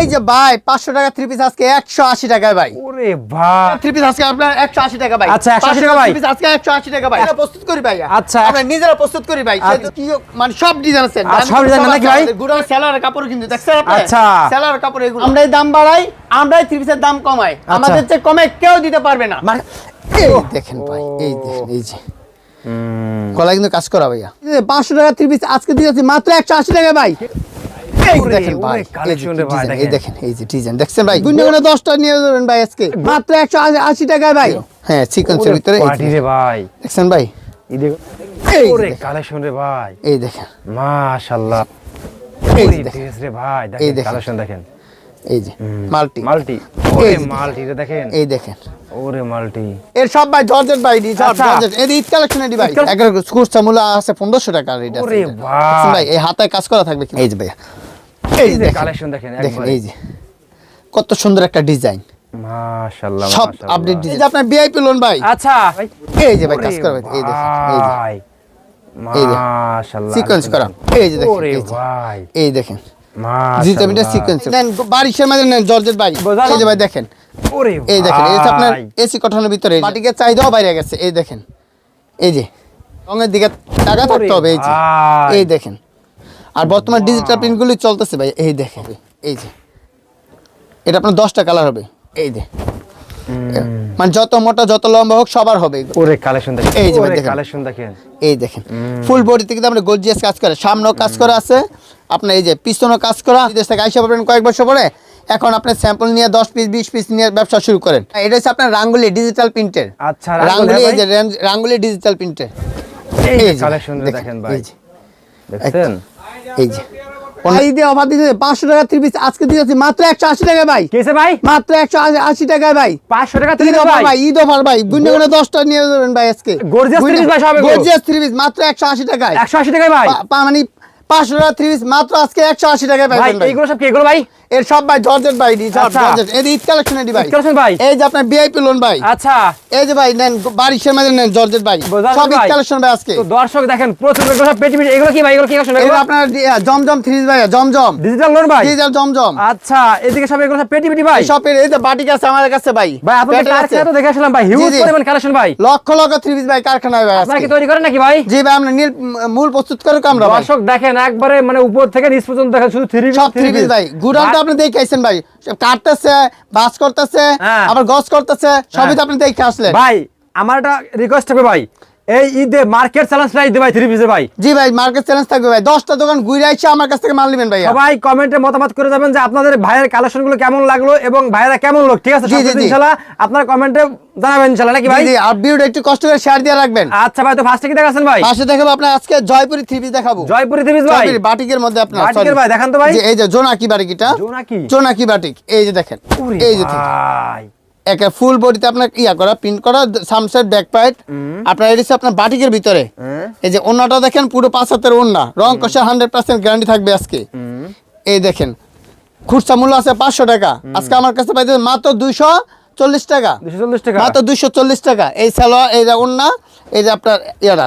এই যে ভাই পাঁচশো টাকা থ্রি পিস আজকে একশো আশি টাকায় ভাই। ওরে ভাই থ্রি পিস আজকে আপনার একশো আশি টাকা ভাই। আচ্ছা, 180 টাকা ভাই। থ্রি পিস আজকে একশো আশি টাকা ভাই। এটা প্রস্তুত করি ভাই। আচ্ছা। আমরা নিজেরা প্রস্তুত করি ভাই। আচ্ছা। কি মানে সব ডিজাইন আছে। সব design নাকি ভাই? গুড়া সেলার কাপড় কিন্তু দেখছেন আপনি? আচ্ছা। সেলার কাপড় এগুলো। আমরাই দাম বাড়াই আমরাই থ্রি পিসের দাম কমাই। আমাদের চেয়ে কমে কেউ দিতে পারবে না। মানে এই দেখেন ভাই এই দেখেন এই যে। গলা কিন্তু কাজ করা ভাইয়া। পাঁচশো টাকা থ্রি পিস আজকে দিয়েছি মাত্র একশো আশি টাকা ভাই। এই দেখেন ভাই ভাই, এই দেখেন। দেখেন এই যে ডিজাইন দেখছেন ভাই? গুন্ডে গুন্ডে নিয়ে যাবেন ভাই আজকে। মাত্র একশো আশি টাকায় ভাই। হ্যাঁ সিকোয়েন্সের ভিতরে এই পার্টি রে ভাই। দেখছেন ভাই? এই দেখো ওরে কালেকশন রে ভাই। এই দেখেন। মাশাআল্লাহ এই ওরে যে দেখেন। ড্রেস রে ভাই দেখেন দেখেন। কালেকশন দেখেন। এই যে মাল্টি। মাল্টি। ওরে মাল্টি রে দেখেন। এই দেখেন। ওরে মাল্টি। এর সব ভাই জর্জেট ভাই ডি সব। জর্জেট। এর ঈদ কালেকশন ভাই। আছে পনেরোশো টাকা আর এটা ওরে ভাই। এই হাতে কাজ করা থাকবে এই যে ভাইয়া। এই এই যে যে কালেকশন দেখেন দেখেন এই যে। কত সুন্দর একটা ডিজাইন মাশাআল্লাহ সব মাশাআল্লাহ। আপডেট ডিজাইন আপনার ভিআইপি লোন ভাই। আচ্ছা। এই যে ভাই কাজ করা এই দেখেন এই যে। মাশাআল্লাহ সিকোয়েন্স করা। এই যে দেখেন এই ভাই। এই দেখেন। মাশাআল্লাহ সিকোয়েন্স নেন বারিশের মাঝে নেন জর্জেট ভাই। এই যে ভাই দেখেন। ওরে এই দেখেন এই আপনার এসি কটনের ভিতরে চাহিদাও বাইরে গেছে এই দেখেন। এই যে। রঙের দিকে টাকা থাকতে হবে এই যে। এই দেখেন। আর বর্তমান ডিজিটাল প্রিন্টগুলি চলতেছে ভাই এই দেখেন এই যে। এটা আপনার দশটা কালার হবে এই যে। মানে যত মোটা যত লম্বা হোক সবার হবে। ওরে কালেকশন দেখেন এই যে দেখেন। কালেকশন দেখেন। এই দেখেন। ফুল বডিতে কিন্তু আমরা গর্জিয়াস কাজ করে সামনেও কাজ করা আছে। আপনার এই যে পিছনেও কাজ করা। বিদেশ থেকে আইসা পাবেন কয়েক বছর পরে। এখন আপনি স্যাম্পল নিয়ে দশ পিস বিশ পিস নিয়ে ব্যবসা শুরু করেন। এটা হচ্ছে আপনার রাঙ্গুলি ডিজিটাল প্রিন্টের আচ্ছা, রাঙ্গুলি এই যে রাঙ্গুলি ডিজিটাল প্রিন্টের এই কালেকশন দেখেন ভাই। দেখছেন? এই যে। এই দিয়ে অফার দিতে পাঁচশো টাকা থ্রি পিস আজকে দিয়েছি মাত্র একশো আশি টাকা ভাই। কেসে ভাই? মাত্র একশো আশি টাকায় ভাই। 500 টাকা ঈদ অফার ভাই। ঈদ অফার ভাই। গুন্ডে গুন্ডে দশটা নিয়ে যাবেন ভাই আজকে। Gorgeous three piece ভাই গর্জিয়াস থ্রি পিস মাত্র একশো আশি টাকায়। 180 টাকায় ভাই। মানে পাঁচশো টাকা থ্রি পিস মাত্র আজকে একশো আশি টাকায় ভাই এগুলো সব কি এগুলো ভাই? এর সব ভাই জর্জেট ভাই আচ্ছা। জর্জেট। এর ঈদ কালেকশন এডি ভাই। এই যে আপনার ভিআইপি লোন ভাই। আচ্ছা। এই যে ভাই নেন বারিশের মাঝে নেন জর্জেট ভাই। সব ঈদ কালেকশন ভাই আজকে। তো দর্শক দেখেন প্রচুর এগুলো পেটি পেটি এগুলো কি ভাই? এগুলো কি কালেকশন? এগুলো আপনার জমজম থ্রি ভাই জমজম। ডিজিটাল লোন ভাই? ডিজিটাল জমজম। আচ্ছা এদিকে সব এগুলো পেটি পেটি ভাই? শপের এই যে বাটিক আছে আমাদের কাছে ভাই। ভাই আপনাদের প্যাটেল তো দেখে আসলাম ভাই হিউজ জি, জি। পরিমাণ কালেকশন ভাই। লক্ষ লক্ষ থ্রি ভাই কারখানায় ভাই আপনারা কি তৈরি করেন নাকি ভাই? জি ভাই আমরা নীল মূল প্রস্তুত করে আমরা দর্শক দেখেন একবারে মানে উপর থেকে নিচ পর্যন্ত দেখেন শুধু সব ভাই। গুড়ান আপনি দেখে আইছেন ভাই সব কাটতেছে বাস করতেছে হ্যাঁ। আবার গস করতেছে সবই হ্যাঁ। তো আপনি দেখে আসলেন ভাই আমার একটা রিকোয়েস্ট হবে ভাই এই ঈদে মার্কেট চ্যালেঞ্জ থ্রি পিসে ভাই জি ভাই মার্কেট চ্যালেঞ্জ থাকবে ভাই। দশটা দোকান ঘুরে আইসে আমার কাছ থেকে মাল নেবেন ভাই সবাই কমেন্টে মতামত করে যাবেন যে আপনাদের ভাইয়ের কেমন লাগল এবং ভাইয়েরা কেমন লোক ঠিক আছে। ইনশাআল্লাহ আপনারা কমেন্টে জানাবেন ইনশাআল্লাহ নাকি ভাই? জি, আর ভিডিওটা একটু কষ্ট করে শেয়ার দিয়ে রাখবেন। আচ্ছা ভাই তো ফার্স্টে কি দেখাচ্ছেন ভাই? পাশে দেখাবো আপনার আজকে জয়পুরি থ্রি পিস দেখাবো। জয়পুরি থ্রি পিস ভাই। বাটিকের মধ্যে আপনার বাটিকের ভাই, দেখান তো ভাই। এই যে জোনাকি বাটিকিটা জোনাকি? জোনাকি বাটিক এই যে দেখেন। এই যে ভাই। একে ফুল বডিতে আপনার ইয়া করা প্রিন্ট করা সামসাইড ব্যাক পাইট আপনার এটা আপনার বাটিকের ভিতরে। এই যে ওন্নাটা দেখেন পুরো পাঁচ হাতের ওন্না রং কষা হান্ড্রেড পার্সেন্ট গ্যারান্টি থাকবে আজকে। এই দেখেন খুচরা মূল্য আছে পাঁচশো টাকা। আজকে আমার কাছে পাইতে মাত্র দুইশো চল্লিশ টাকা। মাত্র দুইশো চল্লিশ টাকা। এই সালোয়া এই যে ওন্না এই যে আপনার ইয়াটা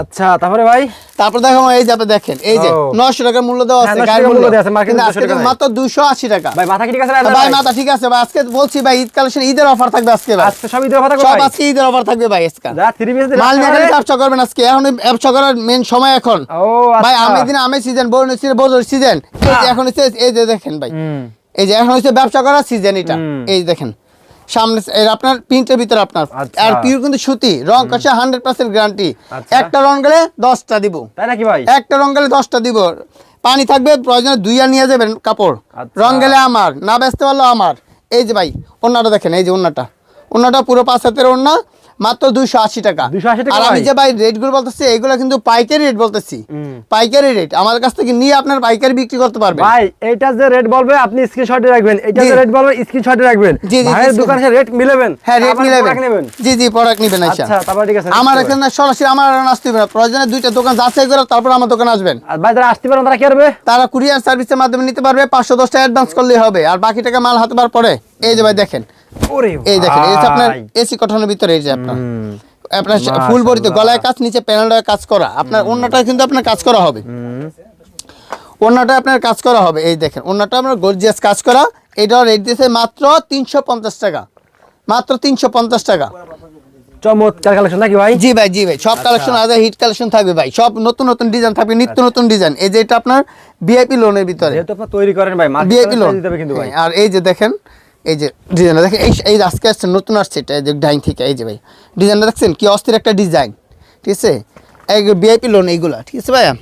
আচ্ছা তারপরে ভাই? তারপর দেখো এই যে আপনি দেখেন এই যে ও। নশো টাকার মূল্য দেওয়া হ্যাঁ, আছে 900 মূল্য দেওয়া আছে, market কিন্তু 200 আজকে টাকা মাত্র দুইশো আশি টাকা। ভাই মাথা কি ঠিক আছে ভাই মাথা ঠিক আছে ভাই আজকে বলছি ভাই ঈদ কালেকশন ঈদের অফার থাকবে আজকে ভাই। আজকে সব ঈদের কথা সব আজকে ঈদের অফার থাকবে ভাই আজকে। যা থ্রি পিস মাল নিয়ে ব্যবসা করবেন আজকে এখন ব্যবসা করার মেন সময় এখন। ও ভাই আচ্ছা। আমি দিন আমি সিজন বড় সিজন সিজন এই যে এখন হচ্ছে এই যে দেখেন ভাই। এই যে এখন হচ্ছে ব্যবসা করার সিজন এটা। এই দেখেন। সামনে এর আপনার প্রিন্টের ভিতরে আপনার। আচ্ছা। আর পিওর কিন্তু সুতি রং কাছে গ্যারান্টি আচ্ছা। একটা রং গেলে দশটা দিব। তাই নাকি ভাই? একটা রং গেলে দিব। পানি থাকবে প্রয়োজনে দুইয়া নিয়ে যাবেন কাপড়। আচ্ছা। রং গেলে আমার না বেচতে পারল আমার। এই যে ভাই অন্যটা দেখেন এই যে অন্যটা অন্যটা পুরো পাঁচ হাতের ওনা মাত্র দুইশো আশি টাকা। আর আমি যে ভাই রেটগুলো বলতেছি এগুলো কিন্তু পাইকারি রেট বলতেছি। পাইকারি রেট। আমাদের কাছ থেকে নিয়ে আপনার পাইকারি বিক্রি করতে পারবেন। ভাই এইটা যে রেট বলবে আপনি স্ক্রিনশটে রাখবেন। এটা যে রেট বলবে স্ক্রিনশটে রাখবেন। জি, জি, ভাইয়ের দোকানে রেট মিলাবেন। হ্যাঁ রেট মিলাবেন। জি জি প্রোডাক্ট নেবেন আচ্ছা। আচ্ছা তারপর ঠিক আছে আমার এখানে সরাসরি আমার আর আসতে হবে না। প্রয়োজনে দুইটা দোকান যাচাই করে তারপর আমার দোকানে আসবেন। আর ভাই যারা আসতে পারেন তারা কি করবে? তারা কুরিয়ার সার্ভিসের মাধ্যমে নিতে পারবে। পাঁচশো দশটা অ্যাডভান্স করলেই হবে। আর বাকি টাকা মাল হাতে পাওয়ার পরে এই যে ভাই দেখেন। এই দেখেন এই আপনার এসি কটনের ভিতরে এই যে আপনার আপনার ফুল বডিতে গলায় কাজ নিচে প্যানেলটা কাজ করা। আপনার অন্যটা কিন্তু আপনার কাজ করা হবে। হুম। আপনার কাজ করা হবে। এই দেখেন ওনাটা আপনার গর্জিয়াস কাজ করা। এটাও রেট দিয়েছে মাত্র তিনশো পঞ্চাশ টাকা। মাত্র তিনশো পঞ্চাশ টাকা। চমৎকার কালেকশন নাকি ভাই? জি ভাই জি ভাই সব কালেকশন আলাদা হিট কালেকশন থাকবে ভাই। সব নতুন নতুন ডিজাইন থাকবে নিত্য নতুন ডিজাইন এই যে এটা আপনার ভিআইপি লোনের ভিতরে। তৈরি করেন ভাই ভিআইপি লোন আর এই যে দেখেন এই যে ডিজাইনটা দেখেন এই এই যে আজকে আসছে নতুন আসছে এটা এই যে ডাইন থেকে এই যে ভাই ডিজাইনটা দেখছেন কি অস্থির একটা ডিজাইন ঠিক আছে এই ভিআইপি লোন এইগুলা ঠিক আছে ভাইয়া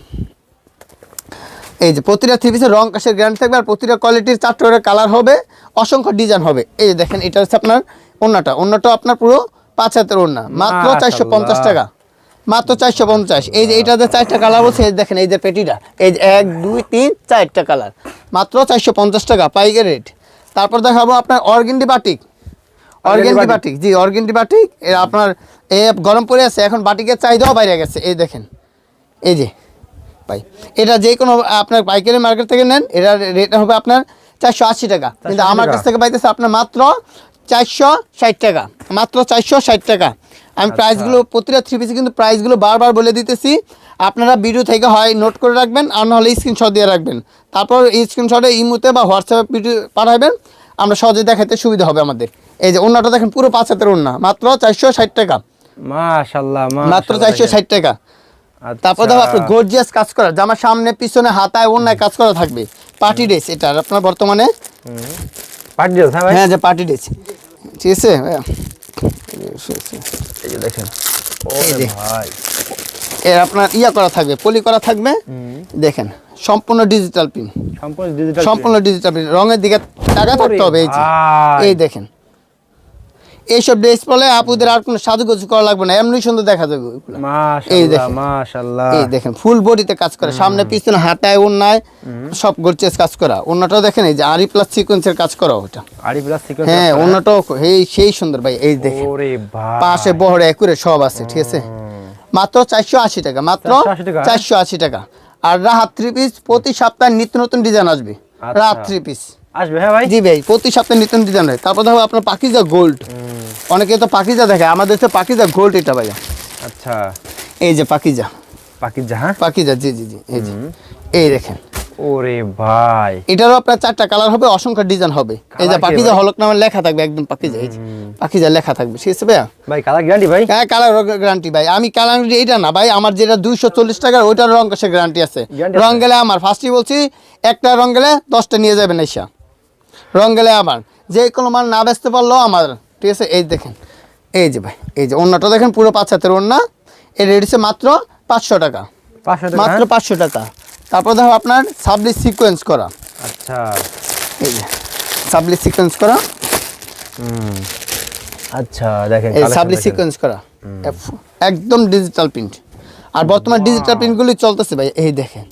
এই যে প্রতিটা থ্রি পিসের রং কাশের গ্যারান্টি থাকবে আর প্রতিটা কোয়ালিটির চারটে করে কালার হবে অসংখ্য ডিজাইন হবে এই যে দেখেন এটা হচ্ছে আপনার ওন্নাটা ওন্নাটা আপনার পুরো পাঁচ হাতের ওন্না মাত্র চারশো পঞ্চাশ টাকা মাত্র চারশো পঞ্চাশ এই যে এটাতে চারটা কালার বলছে এই দেখেন এই যে পেটিটা এই যে এক দুই তিন চারটা কালার মাত্র চারশো পঞ্চাশ টাকা পাইকারি রেট তারপর দেখাবো আপনার অর্গেন্ডি বাটিক। Organdy batik. জি অর্গেন্ডি বাটিক। এ আপনার এ গরম পড়ে আছে এখন বাটিকের চাহিদাও বাইরে গেছে। এই দেখেন এই যে ভাই এটা যে কোনো আপনার পাইকারি মার্কেট থেকে নেন এটার রেট হবে আপনার চারশো আশি টাকা। কিন্তু আমার কাছ থেকে পাইতেছে আপনার মাত্র চারশো ষাট টাকা মাত্র চারশো ষাট টাকা। আমি প্রাইসগুলো প্রতিটা থ্রি পিসে কিন্তু প্রাইসগুলো বারবার বলে দিতেছি। আপনারা ভিডিও থেকে হয় নোট করে রাখবেন আর নাহলে স্ক্রিনশট দিয়ে রাখবেন। তারপর এই স্ক্রিনশটে ইমুতে বা হোয়াটসঅ্যাপে ভিডিও পাঠাবেন। আমরা সহজে দেখাতে সুবিধা হবে আমাদের। এই যে অন্যটা দেখেন পুরো পাঁচ হাতের অন্য মাত্র চারশো ষাট টাকা। মাশাআল্লাহ মাত্র চারশো ষাট টাকা। আচ্ছা। তারপর দেখো আপনার গর্জিয়াস কাজ করা। জামার সামনে পিছনে হাতায় অন্যায় কাজ করা থাকবে। পার্টি ড্রেস এটা। আপনার বর্তমানে? পার্টি ড্রেস হ্যাঁ ভাই? হ্যাঁ যে পার্টি ড্রেস ঠিক আছে? এই যে দেখেন। ও যে। ভাই। এর আপনার ইয়া করা থাকবে পলি করা থাকবে। দেখেন সম্পূর্ণ ডিজিটাল পিন সম্পূর্ণ ডিজিটাল সম্পূর্ণ ডিজিটাল পিন রঙের দিকে টাকা থাকতে হবে এই যে। এই দেখেন। এইসব ড্রেস পরে আপুদের আর কোনো সাজুগুজু করা লাগবে না এমনি সুন্দর দেখা যাবে এই দেখেন। মাশাআল্লাহ। এই দেখেন ফুল বডিতে কাজ করে। সামনে পিছনে হাতায় ওন্নায় সব গর্জিয়াস কাজ করা। অন্যটাও দেখেন এই যে আরি প্লাস সিকোয়েন্সের কাজ করা ওটা। আড়ি প্লাস সিকোয়েন্স হ্যাঁ অন্যটাও এই সেই সুন্দর ভাই এই দেখেন। ওরে পাশে বহরে একুরে সব আছে ঠিক আছে? মাত্র চারশো আশি টাকা মাত্র 480 টাকা? আর রাহাত থ্রি পিস প্রতি সপ্তাহে নিত্য নতুন ডিজাইন আসবে। আচ্ছা। রাহাত থ্রি পিস আসবে হ্যাঁ ভাই? জি ভাই প্রতি সপ্তাহে নিত্য নতুন ডিজাইন হয়। তারপর দেখো আপনার পাকিজা গোল্ড অনেকে তো পাকিজা দেখে আমাদের তো পাকিজা গোল্ড এটা ভাইয়া। আচ্ছা। এই যে পাকিজা। পাকিজা হ্যাঁ? পাকিজা জি জি জি এই যে। এই দেখেন। ওরে ভাই। এটারও আপনার চারটা কালার হবে অসংখ্য ডিজাইন হবে। এই যে পাকিজা হলক নামে লেখা থাকবে একদম পাকিজা এই যে। লেখা থাকবে ঠিক আছে ভাইয়া? ভাই কালার গ্যারান্টি ভাই? হ্যাঁ কালার গ্যারান্টি ভাই। আমি কালার এইটা না ভাই আমার যেটা দুইশো চল্লিশ টাকার ওইটার রং কষে গ্যারান্টি আছে। Guarantee রং গেলে আমার ফার্স্টই বলছি একটা রং গেলে দশটা নিয়ে যাবেন এসা। রং গেলে আমার। যে কোনো মাল না বেচতে পারল আমার ঠিক আছে? এই দেখেন এই যে ভাই এই যে অন্যটা দেখেন পুরো পাঁচ হাতের অন্য এর রেডিছে মাত্র পাঁচশো টাকা মাত্র হ্যাঁ? পাঁচশো টাকা। তারপর দেখো আপনার সাবলি সিকোয়েন্স করা। আচ্ছা। এই যে সাবলি সিকোয়েন্স করা। আচ্ছা দেখেন এই সাবলি সিকোয়েন্স করা। একদম ডিজিটাল প্রিন্ট আর বর্তমান ডিজিটাল প্রিন্টগুলি চলতেছে ভাই এই দেখেন।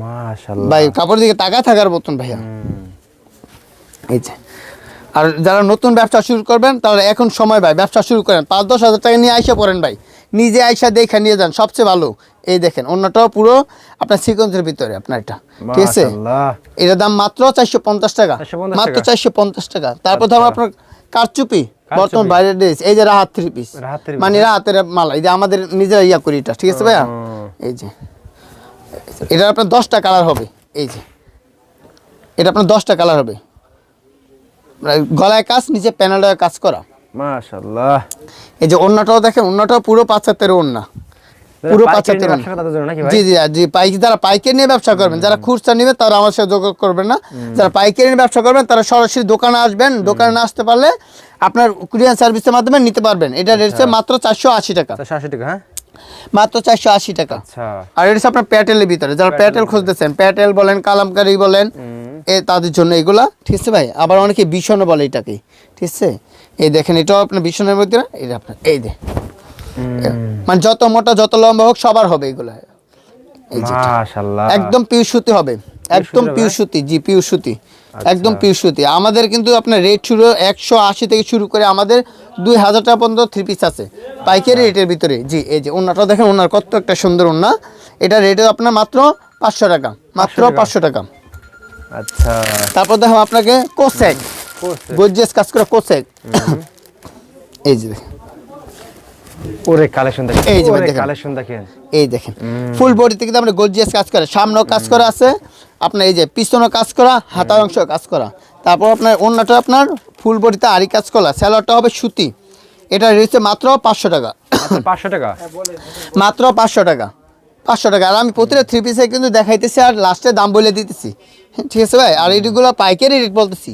মাশাআল্লাহ। ভাই কাপড় দিকে টাকা থাকার মতন ভাইয়া। এই যে আর যারা নতুন ব্যবসা শুরু করবেন তারা এখন সময় ভাই ব্যবসা শুরু করেন। পাঁচ দশ হাজার টাকা নিয়ে আইসা পড়েন ভাই। নিজে আইসা দেখে নিয়ে যান সবচেয়ে ভালো। এই দেখেন অন্যটাও পুরো আপনার সিকোয়েন্সের ভিতরে আপনার এটা ঠিক আছে? এটার দাম মাত্র চারশো পঞ্চাশ টাকা। মাত্র। চারশো পঞ্চাশ টাকা। তারপর ধরো আচ্ছা। আপনার কারচুপি। বর্তমান বাইরের ড্রেস এই যে রাহাত থ্রি পিস মানে রাহাতের মালা এই যে আমাদের নিজেরা ইয়া করি এটা ঠিক আছে ভাইয়া? এই যে। এটা আপনার দশটা কালার হবে এই যে। এটা আপনার দশটা কালার হবে। মানে গলায় কাজ নিচে প্যানেলের কাজ করা। মাশাআল্লাহ। এই যে অন্যটাও দেখেন অন্যটাও পুরো পাঁচ হাতের ওন্না পুরো পাঁচ পাইকারি হাতের ব্যবসা করার জন্য নাকি ভাই? জি জি জি পাইক যারা পাইকারি নিয়ে ব্যবসা করবেন যারা খুচরা নেবে তারা আমার সাথে যোগাযোগ করবেন না। যারা পাইকারি নিয়ে ব্যবসা করবেন তারা সরাসরি দোকানে আসবেন। দোকানে না আসতে পারলে আপনার কুরিয়ার সার্ভিসের মাধ্যমে নিতে পারবেন। এটা রেট মাত্র চারশো আশি টাকা। চারশো আশি টাকা হ্যাঁ? মাত্র চারশো আশি টাকা। আচ্ছা। আর এটা আপনার প্যাটেলের ভিতরে। যারা প্যাটেল খুঁজতেছেন প্যাটেল বলেন কালামকারি বলেন এ তাদের জন্য এগুলা ঠিক আছে ভাই? আবার অনেকে ভীষণ বলে এটাকে ঠিক আছে? এই দেখেন এটাও আপনার ভীষণের মধ্যে যে আপনার এই দে মানে যত মোটা যত লম্বা হোক সবার হবে এগুলা। একদম পিউ সুতি হবে। একদম সুতি পিউ সুতি জি পিউ সুতি। একদম পিউ সুতি। আমাদের কিন্তু আপনার রেট শুরু একশো আশি থেকে শুরু করে আমাদের দুই হাজার টাকা পর্যন্ত থ্রি পিস আছে। পাইকারি রেটের ভিতরে। জি এই যে ওনাটা দেখেন ওনার কত একটা সুন্দর ওনা এটা রেটে আপনার মাত্র পাঁচশো টাকা মাত্র পাঁচশো টাকা। আচ্ছা। তারপর দেখো আপনাকে কোসেক। গর্জিয়াস কাজ করে কোসেক। এই যে ওরে কালেকশন দেখেন। এই যে দেখেন। কালেকশন দেখেন। এই দেখেন। ফুল বডিতে কিন্তু আমরা গর্জিয়াস কাজ করে। সামনেও কাজ করা আছে। আপনার এই যে পিছনে কাজ করা হাতার অংশ কাজ করা। তারপর আপনার অন্যটা আপনার ফুল বডিতে আরি কাজ করা। স্যালোয়ারটা হবে সুতি। এটা রয়েছে মাত্র পাঁচশো টাকা। আচ্ছা পাঁচশো টাকা? মাত্র পাঁচশো টাকা। পাঁচশো টাকা। আর আমি প্রতিটা থ্রি পিসে কিন্তু দেখাইতেছি আর লাস্টে দাম বলে দিতেছি। হ্যাঁ, ঠিক আছে ভাই? আর এইগুলো পাইকারি রেট বলতেছি।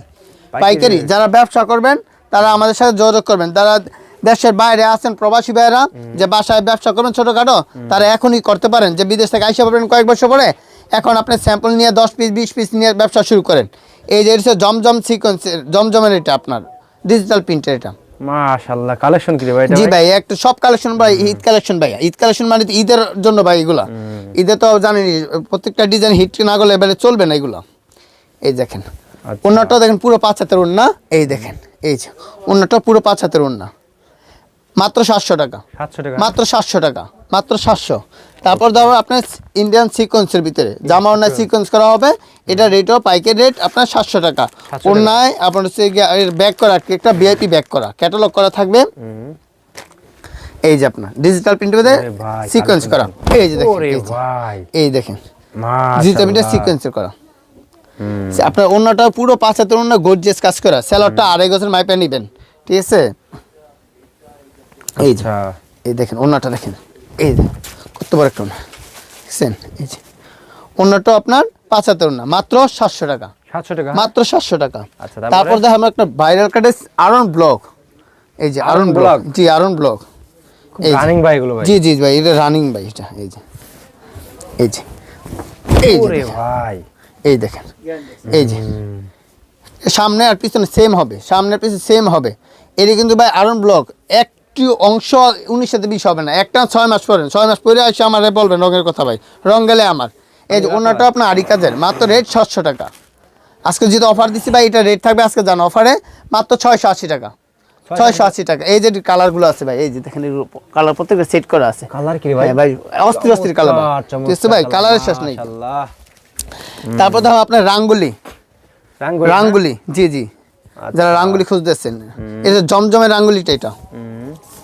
পাইকারি যারা ব্যবসা করবেন তারা আমাদের সাথে যোগাযোগ করবেন। তারা দেশের বাইরে আছেন প্রবাসী ভাইয়েরা যে বাসায় ব্যবসা করবেন ছোটোখাটো তারা এখনই করতে পারেন। যে বিদেশ থেকে আইসা পাবেন কয়েক বছর পরে এখন আপনি স্যাম্পল নিয়ে দশ পিস বিশ পিস নিয়ে ব্যবসা শুরু করেন। এই যে হচ্ছে জমজম সিকোয়েন্স জমজমের এটা আপনার ডিজিটাল প্রিন্টের এটা। মাশাআল্লাহ কালেকশন কি ভাই জি ভাই? ভাই একটা সব কালেকশন ভাই ঈদ কালেকশন ভাই। ঈদ কালেকশন মানে ঈদের জন্য ভাই এগুলা। ঈদে তো জানেনি প্রত্যেকটা ডিজাইন হিট না করলে এবারে চলবে না এগুলো। এই দেখেন আচ্ছা। অন্যটা দেখেন পুরো পাঁচ হাতের ওন্না এই দেখেন এই যে অন্যটা পুরো পাঁচ হাতের ওন্না মাত্র সাতশো টাকা। সাতশো টাকা। মাত্র সাতশো টাকা মাত্র সাতশো। তারপর ধরো আপনার ইন্ডিয়ান সিকোয়েন্সের ভিতরে। জামা অন্যায় সিকোয়েন্স করা হবে। এটা রেটও পাইকারি রেট আপনার সাতশো টাকা। 700 টাকা। অন্যায় আপনার হচ্ছে ব্যাক করা একটা ভিআইপি ব্যাক করা। ক্যাটালগ করা থাকবে। এই যে আপনার ডিজিটাল প্রিন্ট সিকোয়েন্স করা। এই যে দেখেন এই দেখেন। ডিজিটাল প্রিন্টের সিকোয়েন্সের করা। আপনার অন্যটা পুরো পাঁচ হাতের অন্য গর্জিয়াস কাজ করা। স্যালাডটা আড়াই গজের মাইপে নিবেন। ঠিক আছে? এই যে আচ্ছা। এই দেখেন অন্যটা দেখেন। এই কত বড় একটা ওনা দেখছেন? এই যে অন্যটা আপনার পাঁচ হাতের ওনা মাত্র সাতশো টাকা। সাতশো টাকা মাত্র সাতশো টাকা। আচ্ছা, তারপর? দেখো আমরা একটা ভাইরাল কাটে আরন ব্লক এই যে আরন ব্লক? জি আরন ব্লক রানিং ভাই এগুলো ভাই। জি জি ভাই এটা রানিং ভাই এটা এই যে। এই যে এই যে ভাই। এই দেখেন এই যে। সামনে আর পিছনে সেম হবে সামনের পিছনে সেম হবে। এটি কিন্তু ভাই আরন ব্লক একটি অংশ উনিশ সাথে বিশ হবে না। একটা ছয় মাস পরেন ছয় মাস পরে আসে আমার বলবেন রঙের কথা ভাই। রং গেলে আমার। এই যে অন্যটা আপনার আড়ি কাজের মাত্র রেট সাতশো টাকা। আজকে যেহেতু অফার দিচ্ছি ভাই এটা রেট থাকবে আজকে জানো অফারে মাত্র ছয়শো আশি টাকা। ছয়শো আশি টাকা। এই যে কালারগুলো আছে ভাই এই যে দেখেন কালার প্রত্যেকটা সেট করা আছে। কালার কি ভাই? হ্যাঁ ভাই অস্থির অস্থির কালার ভাই। কালারের শেষ নেই। তারপর ধরো আপনার রাঙ্গুলি। রাঙ্গুলি রাঙ্গুলি জি জি। যারা রাঙ্গুলি খুঁজতেছেন। এটা জমজমের রাঙ্গুলিটা এটা।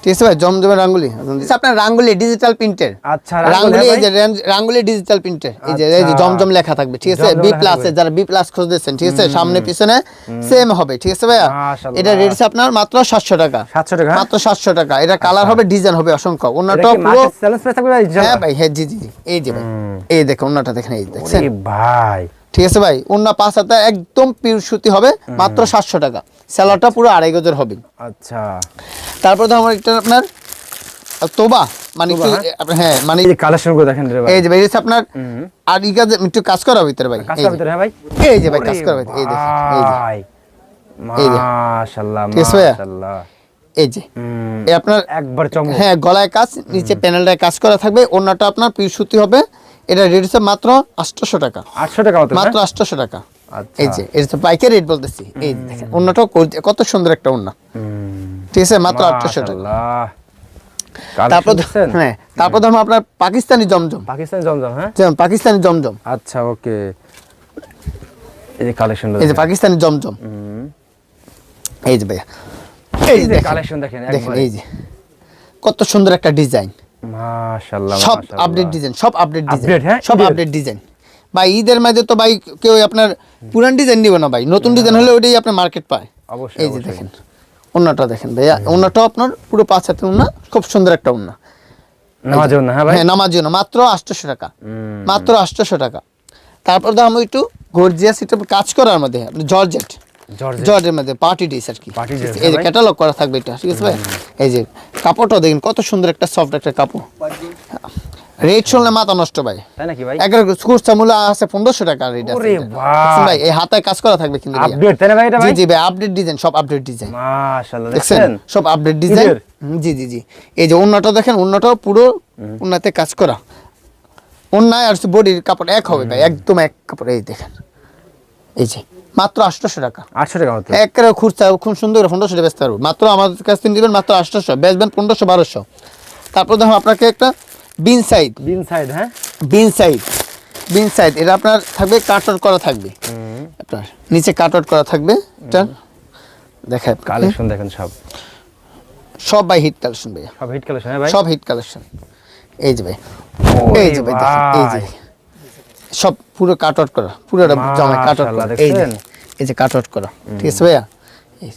ঠিক আছে ভাই জমজমের রাঙ্গুলি। আচ্ছা, আপনার রাঙ্গুলি ডিজিটাল প্রিন্টের আচ্ছা রাঙ্গুলি এই যে রাঙ্গুলি ডিজিটাল প্রিন্টের এই যে এই যে আচ্ছা। জমজম লেখা থাকবে ঠিক আছে? বি প্লাস থাকবে। যারা বি প্লাস খুঁজতেছেন ঠিক আছে? সামনে পিছনে সেম হবে ঠিক আছে ভাইয়া? এটা রেট আছে আপনার মাত্র সাতশো টাকা। 700 টাকা? মাত্র সাতশো টাকা। এটা কালার হবে ডিজাইন হবে অসংখ্য। অন্যটা পুরো হ্যাঁ ভাই হ্যাঁ জি জি এই যে ভাই এই অন্যটা দেখেন এই দেখছেন? ভাই। ঠিক আছে ভাই? অন্য পাঁচ হাতে একদম পিউর সুতি হবে মাত্র সাতশো টাকা। স্যালাডটা পুরো আড়াই গজের হবে। আচ্ছা। তারপর তো আমার একটা আপনার তোবা মানে কি হ্যাঁ? হ্যাঁ মানে কালেকশন করে দেখেন এই যে ভাই এই আপনার আর একটু কাজ করা ভিতরে ভাই কাজটার এই ভিতরে হ্যাঁ ভাই? এই যে ভাই কাজ করা ভিতরে এই দেখেন এই যে। ভাই। এই যে। মাশাআল্লাহ ঠিক আছে মাশাআল্লাহ। এই যে। আপনার একবার চমক। হ্যাঁ গলায় কাজ নিচে প্যানেলটায় কাজ করা থাকবে অন্যটা আপনার পিওর সুতি হবে এটা রেট হচ্ছে মাত্র আটশোশো টাকা। 800 টাকা মতো মাত্র আটশোশো টাকা। আচ্ছা। এই যে এটা তো পাইকারি রেট বলতেছি। এই দেখেন অন্যটাও কত সুন্দর একটা অন্য ঠিক আছে মাত্র আটশোশো টাকা। তারপর হ্যাঁ তারপর ধরুন আপনার পাকিস্তানি জমজম। পাকিস্তানি জমজম হ্যাঁ? পাকিস্তানি জমজম। আচ্ছা ওকে। এই যে কালেকশন এই যে পাকিস্তানি জমজম। এই যে ভাইয়া। এই যে যে কালেকশন দেখেন দেখেন এই যে। কত সুন্দর একটা ডিজাইন। মাশাআল্লাহ সব আপডেট ডিজাইন সব আপডেট ডিজাইন হ্যাঁ? সব আপডেট ডিজাইন ভাই ঈদের মাঝে তো ভাই কেউ আপনার পুরান ডিজাইন নিবে না ভাই নতুন ডিজাইন হলে ওইটাই আপনার মার্কেট পায়। অবশ্যই এই যে দেখেন অন্যটা দেখেন ভাইয়া অন্যটাও আপনার পুরো পাঁচ হাতের অন্য খুব সুন্দর একটা হ্যাঁ ভাই? হ্যাঁ নামার জন্য মাত্র আটশোশো টাকা। হুম, মাত্র আটশোশো টাকা। তারপর তো আমি একটু গর্জিয়াস এটা কাজ করার মধ্যে আপনি জর্জেট। জর্জেট। জর্জের মধ্যে পার্টি ডিস আর কি। এই যে ক্যাটালগ করা থাকবে এটা ঠিক আছে ভাই? এই যে কাপড়টাও দেখেন কত সুন্দর একটা সফট একটা কাপড়। রেট শুনলে মাথা নষ্ট ভাই। তাই নাকি ভাই? এগারো খুচরা মূল্য আছে পনেরোশো টাকা রেট আছে ওরে ভাই। এই হাতায় কাজ করা থাকবে কিন্তু আপডেট তাই না ভাই এটা জি ভাই? জি ভাই আপডেট ডিজাইন সব আপডেট ডিজাইন মাশাআল্লাহ দেখছেন? দেখছেন? সব আপডেট ডিজাইন জি জি জি। এই যে অন্যটা দেখেন অন্যটাও পুরো অন্যতে কাজ করা। অন্যায় আর বডির কাপড় এক হবে ভাই একদম এক কাপড় এই দেখেন। এই যে। মাত্র আটশোশো টাকা। 800 টাকা মতো একেবারে খুচরা খুব সুন্দর পনেরোশো বেচতে পারব। মাত্র আমাদের কাছ থেকে নেবেন মাত্র আটশোশো বেচবেন পনেরোশো বারোশো। তারপর দেখো আপনাকে একটা বিন সাইড। বিন সাইড হ্যাঁ? বিন সাইড। বিন সাইড এটা আপনার থাকবে কাট আউট করা থাকবে। আপনার নিচে কাট আউট করা থাকবে এটা আপনাকে। কালেকশন দেখেন সব। সব ভাই হিট কালেকশন ভাইয়া। সব হিট কালেকশন হ্যাঁ ভাই? সব হিট কালেকশন। এই যে ভাই। এই যে ভাই এই যে ভাই। সব পুরো কাট আউট করা পুরোটা জামা কাট আউট করা। এই যে এই যে কাট আউট করা ঠিক আছে ভাইয়া? এই।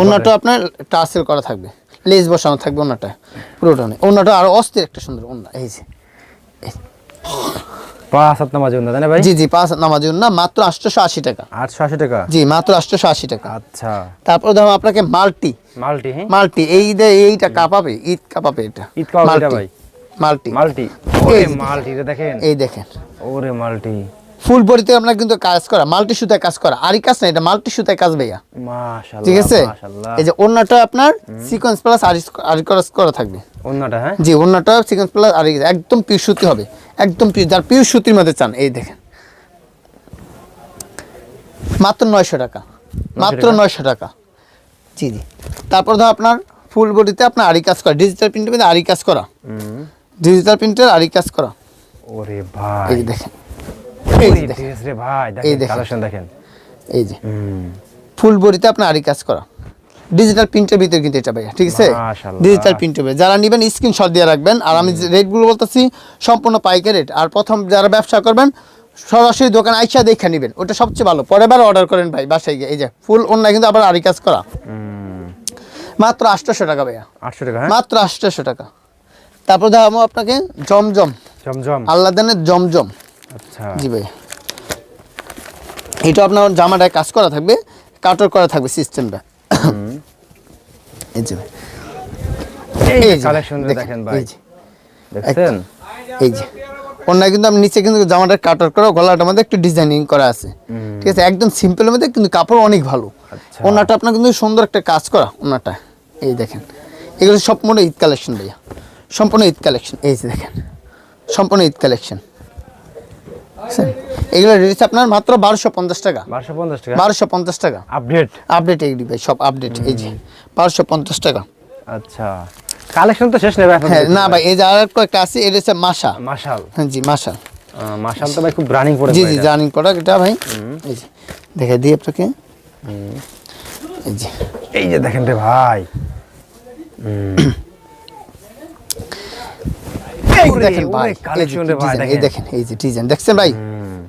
অন্যটা আপনার টাসেল করা থাকবে লেজ বসানো থাকবে অন্যটা পুরোটা নেই অন্যটা আরও অস্থির একটা সুন্দর অন্য এই যে পাঁচ হাত নামাজ তাই না ভাই? জি জি পাঁচ নামাজি না মাত্র আটশোশো আশি টাকা। আটশো আশি টাকা? জি মাত্র আটশোশো আশি টাকা। আচ্ছা। তারপর ধরো আপনাকে মাল্টি মাল্টি মাল্টি এই এইটা কাঁপাবে ঈদ কাঁপাবে এটা। ঈদ। ভাই। মাল্টি মাল্টি ওরে মাল্টি দেখেন। এই দেখেন। ওরে মাল্টি। ফুল বডিতে আপনার কিন্তু কাজ করা মাল্টি সুতায় কাজ করা। আরই কাজ না এটা মাল্টি সুতায় কাজ ভাইয়া। ঠিক আছে? এই যে অন্যটা আপনার সিকোয়েন্স প্লাস আরি কাজ করা থাকবে। অন্যটা হ্যাঁ? জি অন্যটা সিকোয়েন্স প্লাস আরি একদম সুতি হবে। একদম যার সুতির মধ্যে চান এই দেখেন। মাত্র নয়শো টাকা। মাত্র নয়শো টাকা। জি জি। তারপর ধর আপনার ফুল বডিতে আপনার আরি কাজ করা ডিজিটাল প্রিন্টের মধ্যে আরি কাজ করা। ডিজিটাল প্রিন্টের আরি কাজ করা। ওরে ভাই। এই দেখেন। এই দেখেন। রে ভাই দেখেন। কালেকশন দেখেন। এই যে। ফুল বডিতে আপনার আরি কাজ করা। ডিজিটাল প্রিন্টের ভিতরে কিন্তু এটা ভাইয়া ঠিক আছে? মাশাআল্লাহ। ডিজিটাল প্রিন্ট হবে যারা নেবেন স্ক্রিনশট দিয়ে রাখবেন। আর আমি যে রেটগুলো বলতেছি সম্পূর্ণ পাইকারি রেট আর প্রথম যারা ব্যবসা করবেন সরাসরি দোকান আইসা দেখে নেবেন। ওটা সবচেয়ে ভালো। পরের বার অর্ডার করেন ভাই বাসায় গিয়ে। এই যে ফুল অন্য কিন্তু আবার আরি কাজ করা। মাত্র আটশোশো টাকা ভাইয়া। আটশো টাকা হ্যাঁ? মাত্র আটশোশো টাকা। তারপর দেখাবো আপনাকে জমজম। জমজম। আল্লাদানের জমজম। আচ্ছা। জি ভাই। এটা আপনার জামাটায় কাজ করা থাকবে কাটর করা থাকবে সিস্টেমটা। এই যে। এই কালেকশন দেখেন, ভাই। এই যে, দেখছেন? এই যে। অন্যায় কিন্তু আমি নিচে কিন্তু জামাটা কাটার করা গলাটার মধ্যে একটু ডিজাইনিং করা আছে। ঠিক আছে? একদম সিম্পলের মধ্যে কিন্তু কাপড় অনেক ভালো। আচ্ছা। ওনাটা আপনার কিন্তু সুন্দর একটা কাজ করা ওনাটা। এই দেখেন। এগুলো সম্পূর্ণ ঈদ কালেকশন ভাইয়া। সম্পূর্ণ ঈদ কালেকশন এই যে দেখেন। সম্পূর্ণ ঈদ কালেকশন এগুলো রেট আপনার মাত্র বারোশো পঞ্চাশ টাকা। বারোশো পঞ্চাশ টাকা? বারোশো পঞ্চাশ টাকা। আপডেট আপডেট এগুলি ভাই সব আপডেট এই যে। বারোশো পঞ্চাশ টাকা। আচ্ছা। কালেকশন তো শেষ নেই হ্যাঁ না ভাই এই যে আর একটা আছে এটা হচ্ছে মাসা মাশাল হ্যাঁ জি মাসা মাশাল তো ভাই খুব রানিং পড়ে জি জি। জার্নিং প্রোডাক্ট এটা ভাই। এই যে দেখে দিই আপনাকে। এই যে। এই যে দেখেন রে ভাই। দেখেন ভাই এই যে collection রে ভাই, design, এই দেখেন। দেখেন এই যে ডিজাইন দেখছেন ভাই?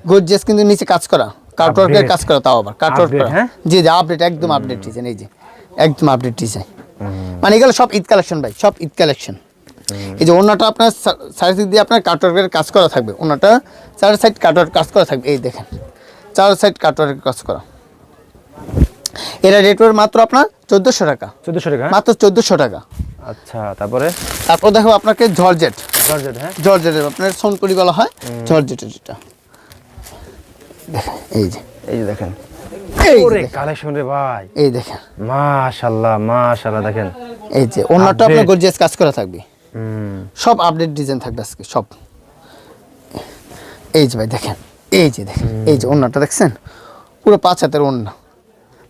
গর্জিয়াস কিন্তু নিচে কাজ করা। কাটওয়ার্কের কাজ করা তাও আবার। কাটওয়ার্ক করা। হ্যাঁ? জি জি আপডেট একদম আপডেট ডিজাইন এই যে একদম আপডেট ডিজাইন মানে এগুলো সব ঈদ কালেকশন ভাই সব ঈদ কালেকশন এই যে অন্যটা আপনার সাইড দিয়ে আপনার কাটওয়ার্কের কাজ করা থাকবে। চার সাইড কাটওয়ার্ক কাজ করা থাকবে। এই দেখেন চার সাইড কাটওয়ার্কের কাজ করা। এটা রেট মাত্র আপনার চোদ্দোশো টাকা। চোদ্দশো টাকা হ্যাঁ? মাত্র চোদ্দোশো টাকা। আচ্ছা তারপরে? তারপর দেখো আপনাকে জর্জেট জর্জেট হ্যাঁ? জর্জেটের আপনার বলা হয় জর্জেটের এটা এই যে এই যে দেখেন। যে ওরে কালেকশন রে ভাই। এই দেখেন। মাশাআল্লাহ মাশাআল্লাহ দেখেন। এই যে অন্যটা আপনার গর্জিয়াস কাজ করা থাকবে। হুম। সব আপডেট ডিজাইন থাকবে আজকে সব। এই যে ভাই দেখেন। এই যে দেখেন এই যে দেখছেন? পুরো পাঁচ হাতের অন্য।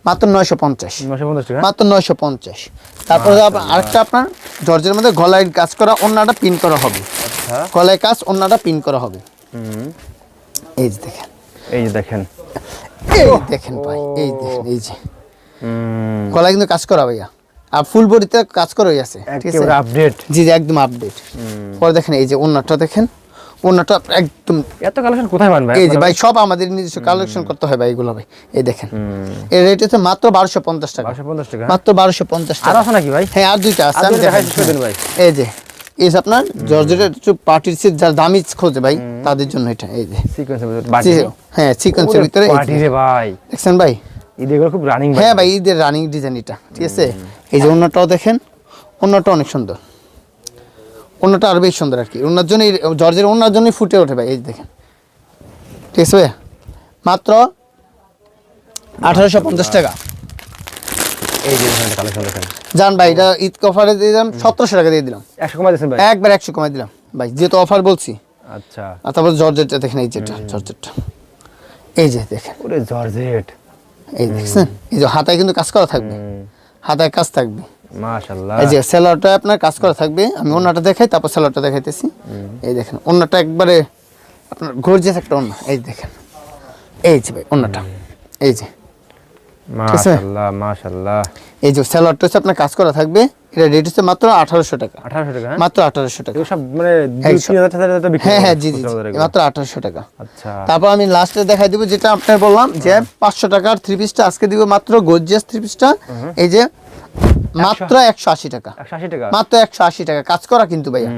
মাত্র নয়শো পঞ্চাশ। নশো পঞ্চাশ টাকা? মাত্র নয়শো পঞ্চাশ। তারপরে আরেকটা আপনার জর্জের মধ্যে গলায় কাজ করা অন্যটা পিন করা হবে। আচ্ছা। গলায় কাজ অন্যটা পিন করা হবে। এই যে দেখেন। এই যে দেখেন। এই দেখেন ভাই এই দেখেন এই যে। গলায় কিন্তু কাজ করা ভাইয়া। আর ফুল বডিতে কাজ করাই আছে ঠিক আছে? আপডেট জি জি একদম আপডেট পরে দেখেন এই যে অন্যটা দেখেন। অন্যটা একদম এত কালেকশন কোথায় পান ভাই? এই যে ভাই সব আমাদের নিজস্ব কালেকশন করতে হয় ভাই এগুলো ভাই। এই দেখেন। এর রেট হচ্ছে মাত্র বারোশো পঞ্চাশ টাকা। বারোশো পঞ্চাশ টাকা? মাত্র বারোশো পঞ্চাশ আর আছে নাকি ভাই? হ্যাঁ আর দুইটা আছে। আমি দেখাই দিন ভাই। এই যে এই আপনার জর্জেটের একটু পার্টির সিট যার দামি খোঁজে ভাই তাদের জন্য এটা এই যে। সিকোয়েন্সের হ্যাঁ সিকোয়েন্সের ভিতরে পার্টি রে ভাই। দেখছেন ভাই? খুব রানিং হ্যাঁ ভাই। ঈদের রানিং ডিজাইন এটা ঠিক আছে? এই যে অন্যটাও দেখেন অন্যটা অনেক সুন্দর। অন্যটা আরও বেশ সুন্দর আর কি অন্যার জন্যই জর্জের অন্যার জন্যই ফুটে ওঠে ভাই এই দেখেন। ঠিক আছে ভাই মাত্র আঠারোশো পঞ্চাশ টাকা। এই যে দেখেন কালেকশন দেখেন। জান ভাই এটা ঈদ অফারে দিয়ে দিলাম সতেরোশো টাকা দিয়ে দিলাম। একশো কমাই দিয়েছেন ভাই? একবার একশো কমাই দিলাম। ভাই যেহেতু অফার বলছি। আচ্ছা। আর তারপর জর্জেটটা দেখেন এই যেটা জর্জেটটা এই যে দেখেন। ওরে জর্জেট। এই দেখছেন? এই যে হাতায় কিন্তু কাজ করা থাকবে। হাতায় কাজ থাকবে। মাশাআল্লাহ। এই যে সেলারটা আপনার কাজ করা থাকবে আমি অন্যটা দেখাই তারপর সেলারটা দেখাইতেছি। এই দেখেন অন্যটা একবারে আপনার গর্জিয়াস একটা অন্য এই দেখেন। এই যে ভাই অন্যটা এই যে। মাশাআল্লাহ মাশাআল্লাহ। এই যে সেলারটা হচ্ছে আপনার কাজ করা থাকবে এটা রেট হচ্ছে মাত্র আঠারোশো টাকা। আঠারোশো টাকা হ্যাঁ? মাত্র আঠারোশো টাকা। সব মানে টাকা বিক্রি হ্যাঁ হ্যাঁ জি জি। মাত্র টাকা। আচ্ছা। তারপর আমি লাস্টে দেখাই দিব যেটা আপনার বললাম যে পাঁচশো টাকার থ্রি পিসটা আজকে দিব মাত্র গোর্জিয়াস থ্রি পিসটা এই যে মাত্র একশো আশি টাকা। টাকা। মাত্র একশো আশি টাকা। কাজ করা কিন্তু ভাইয়া।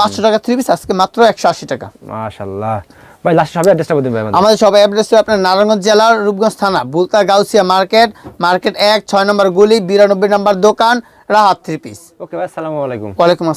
পাঁচশো টাকা থ্রি পিস আজকে মাত্র একশো আশি টাকা। মাশাল্লাহ ভাই লাস্ট সবাই অ্যাড্রেসটা বলতে পারবেন। আমাদের সবাই অ্যাড্রেস আপনার নারায়ণগঞ্জ জেলার রূপগঞ্জ থানা বুলতা গাউসিয়া মার্কেট মার্কেট এক ছয় নম্বর গুলি বিরানব্বই নম্বর দোকান রাহাত থ্রি পিস ওকে ভাই আসসালামু আলাইকুম। ওয়ালাইকুম আসসালাম।